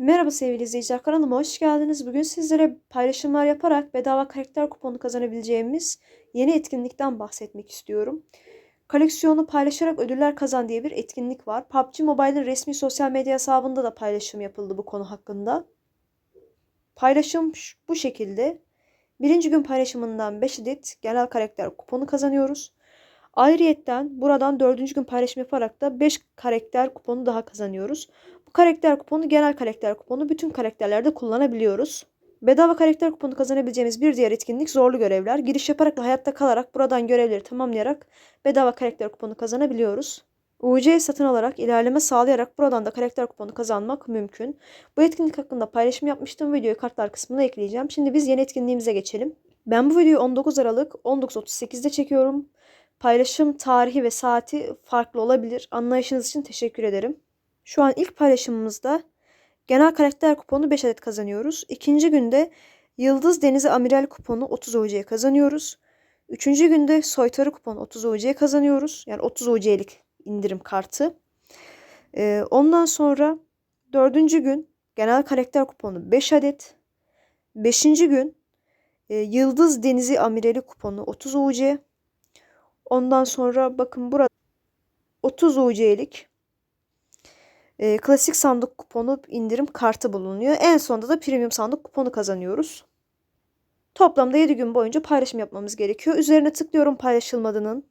Merhaba sevgili izleyiciler kanalıma hoş geldiniz. Bugün sizlere paylaşımlar yaparak bedava karakter kuponu kazanabileceğimiz yeni etkinlikten bahsetmek istiyorum. Koleksiyonu paylaşarak ödüller kazan diye bir etkinlik var. PUBG Mobile'in resmi sosyal medya hesabında da paylaşım yapıldı bu konu hakkında. Paylaşım bu şekilde. Birinci gün paylaşımından 5 adet genel karakter kuponu kazanıyoruz. Ayrıyetten buradan dördüncü gün paylaşım yaparak da 5 karakter kuponu daha kazanıyoruz. Bu karakter kuponu genel karakter kuponu bütün karakterlerde kullanabiliyoruz. Bedava karakter kuponu kazanabileceğimiz bir diğer etkinlik zorlu görevler. Giriş yaparak ve hayatta kalarak buradan görevleri tamamlayarak bedava karakter kuponu kazanabiliyoruz. UC satın alarak ilerleme sağlayarak buradan da karakter kuponu kazanmak mümkün. Bu etkinlik hakkında paylaşım yapmıştım. Videoyu kartlar kısmına ekleyeceğim. Şimdi biz yeni etkinliğimize geçelim. Ben bu videoyu 19 Aralık 19.38'de çekiyorum. Paylaşım tarihi ve saati farklı olabilir. Anlayışınız için teşekkür ederim. Şu an ilk paylaşımımızda genel karakter kuponu 5 adet kazanıyoruz. İkinci günde Yıldız Denizi Amiral kuponu 30 UC kazanıyoruz. Üçüncü günde Soytarı kuponu 30 UC kazanıyoruz. Yani 30 UC'lik indirim kartı. Ee, ondan sonra dördüncü gün genel karakter kuponu 5 adet. Beşinci gün e, Yıldız Denizi Amirali kuponu 30 UC. Ondan sonra bakın burada 30 UC'lik e, klasik sandık kuponu indirim kartı bulunuyor. En sonunda da premium sandık kuponu kazanıyoruz. Toplamda 7 gün boyunca paylaşım yapmamız gerekiyor. Üzerine tıklıyorum paylaşılmadığının.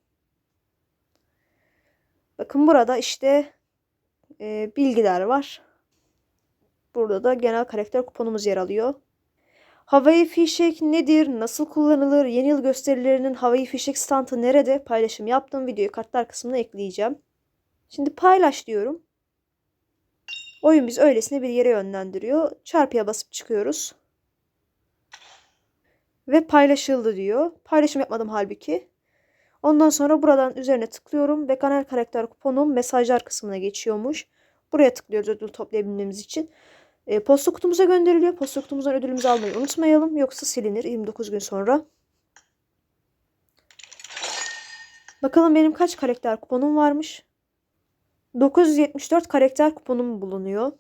Bakın burada işte e, bilgiler var. Burada da genel karakter kuponumuz yer alıyor. Havai fişek nedir? Nasıl kullanılır? Yeni yıl gösterilerinin havai fişek standı nerede? Paylaşım yaptım. Videoyu kartlar kısmına ekleyeceğim. Şimdi paylaş diyorum. Oyun biz öylesine bir yere yönlendiriyor. Çarpıya basıp çıkıyoruz. Ve paylaşıldı diyor. Paylaşım yapmadım halbuki. Ondan sonra buradan üzerine tıklıyorum ve genel karakter kuponum mesajlar kısmına geçiyormuş. Buraya tıklıyoruz ödül toplayabilmemiz için. E, posta kutumuza gönderiliyor. Posta kutumuzdan ödülümüzü almayı unutmayalım. Yoksa silinir 29 gün sonra. Bakalım benim kaç karakter kuponum varmış. 974 karakter kuponum bulunuyor.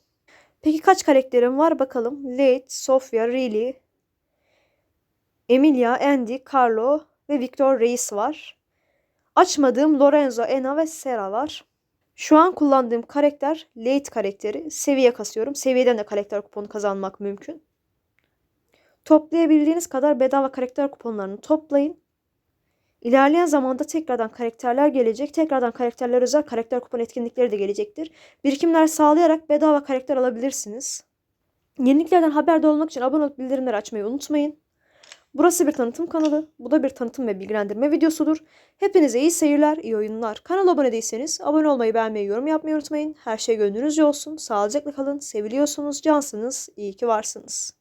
Peki kaç karakterim var bakalım. Late, Sofia, Riley, Emilia, Andy, Carlo ve Victor Reis var. Açmadığım Lorenzo, Ena ve Sera var. Şu an kullandığım karakter Late karakteri. Seviye kasıyorum. Seviyeden de karakter kuponu kazanmak mümkün. Toplayabildiğiniz kadar bedava karakter kuponlarını toplayın. İlerleyen zamanda tekrardan karakterler gelecek. Tekrardan karakterler özel karakter kupon etkinlikleri de gelecektir. Birikimler sağlayarak bedava karakter alabilirsiniz. Yeniliklerden haberdar olmak için abone olup bildirimleri açmayı unutmayın. Burası bir tanıtım kanalı. Bu da bir tanıtım ve bilgilendirme videosudur. Hepinize iyi seyirler, iyi oyunlar. Kanala abone değilseniz abone olmayı, beğenmeyi, yorum yapmayı unutmayın. Her şey gönlünüzce olsun. Sağlıcakla kalın. Seviliyorsunuz, cansınız. İyi ki varsınız.